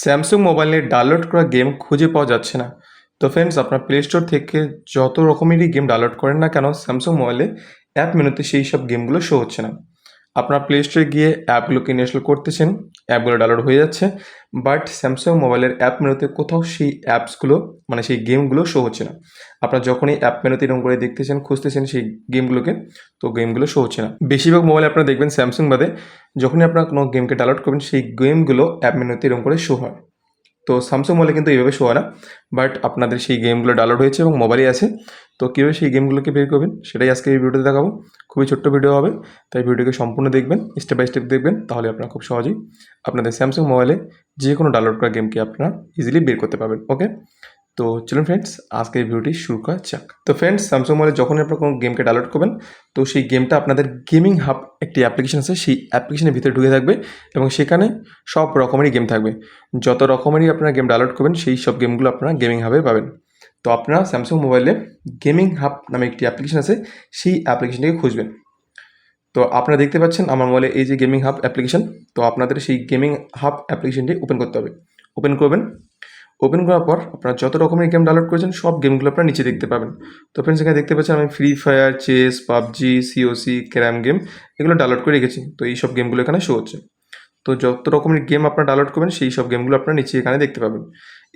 Samsung মোবাইলে download করা game খুঁজে পাওয়া যাচ্ছে না। তো ফ্রেন্ডস আপনার প্লে স্টোর থেকে যত রকমেরই গেম ডাউনলোড করেন না কেন স্যামসাং মোবাইলে অ্যাপ মেনুতে সেই সব গেমগুলো শো হচ্ছে না। আপনার প্লে স্টোরে গিয়ে অ্যাপগুলোকে ইনস্টল করতেছেন অ্যাপগুলো ডাউনলোড হয়ে যাচ্ছে বাট স্যামসাং মোবাইলের অ্যাপ মেনুতে কোথাও সেই অ্যাপসগুলো মানে সেই গেমগুলো শো হচ্ছে না। আপনার যখনই অ্যাপ মেনুতে এরকম করে দেখতেছেন, খুঁজতেছেন সেই গেমগুলোকে তো গেমগুলো শো হচ্ছে না। বেশিরভাগ মোবাইলে আপনারা দেখবেন স্যামসাং বাদে, যখনই আপনার কোনো গেমকে ডাউনলোড করবেন, সেই গেমগুলো অ্যাপ মেনুতে এরকম করে শো হয়। তো স্যামসাং মোবাইলে কিন্তু এইভাবে শো হয় না বাট আপনাদের সেই গেমগুলো ডাউনলোড হয়েছে এবং মোবাইলে আছে। তো কীভাবে সেই গেমগুলোকে বের করবেন সেটাই আজকে এই ভিডিওতে দেখাবো। খুবই ছোট্ট ভিডিও হবে, তাই ভিডিওকে সম্পূর্ণ দেখবেন স্টেপ বাই স্টেপ দেখবেন, তাহলে আপনারা খুব সহজেই আপনাদের স্যামসাং মোবাইলে যে কোনো ডাউনলোড করা গেমকে আপনারা ইজিলি বের করতে পারবেন ওকে তো চলুন ফ্রেন্ডস আজকে এই ভিডিওটি শুরু করা যাক। তো ফ্রেন্ডস স্যামসাং মোবাইলে যখনই আপনারা কোনো গেমকে ডাউনলোড করবেন, তো সেই গেমটা আপনাদের গেমিং হাব একটি অ্যাপ্লিকেশন আছে, সেই অ্যাপ্লিকেশনের ভিতরে ঢুকে থাকবে এবং সেখানে সব রকমেরই গেম থাকবে। যত রকমেরই আপনারা গেম ডাউনলোড করবেন, সেই সব গেমগুলো আপনারা গেমিং হাবে পাবেন। তো আপনারা স্যামসাং মোবাইলে গেমিং হাব নামে একটি অ্যাপ্লিকেশন আছে, সেই অ্যাপ্লিকেশনটিকে খুঁজবেন। তো আপনারা দেখতে পাচ্ছেন আমার মোবাইলে এই যে গেমিং হাব অ্যাপ্লিকেশন তো আপনাদের সেই গেমিং হাব অ্যাপ্লিকেশনটি ওপেন করতে হবে। ওপেন করবেন। ওপেন করার পর আপনারা যত রকমের গেম ডাউনলোড করেছেন, সব গেমগুলো আপনারা নিচে দেখতে পাবেন। তো ফ্রেন্ডস এখানে দেখতে পাচ্ছেন আমি Free Fire chess PUBG COC carrom game এগুলো ডাউনলোড করে রেখেছি। তো এই সব গেমগুলো এখানে শো হচ্ছে। তো যত রকমের গেম আপনারা ডাউনলোড করবেন, সেই সব গেমগুলো আপনারা নিচে এখানে দেখতে পাবেন।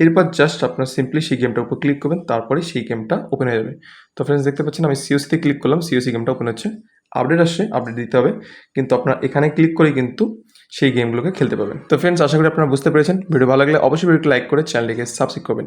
এরপর জাস্ট আপনারা সিম্পলি সেই গেমটার উপর ক্লিক করবেন, তারপরে সেই গেমটা ওপেন হয়ে যাবে। তো ফ্রেন্ডস দেখতে পাচ্ছেন আমি সিওসিতে ক্লিক করলাম সিওসি গেমটা ওপেন হচ্ছে। আপডেট আসছে আপডেট দিতে হবে। কিন্তু আপনারা এখানে ক্লিক করে কিন্তু সেই গেমগুলোকে খেলতে পাবেন তো ফ্রেন্ডস আশা করি আপনারা বুঝতে পেরেছেন। ভিডিও ভালো লাগলে অবশ্যই ভিডিওটি লাইক করে চ্যানেলটিকে সাবস্ক্রাইব করবেন।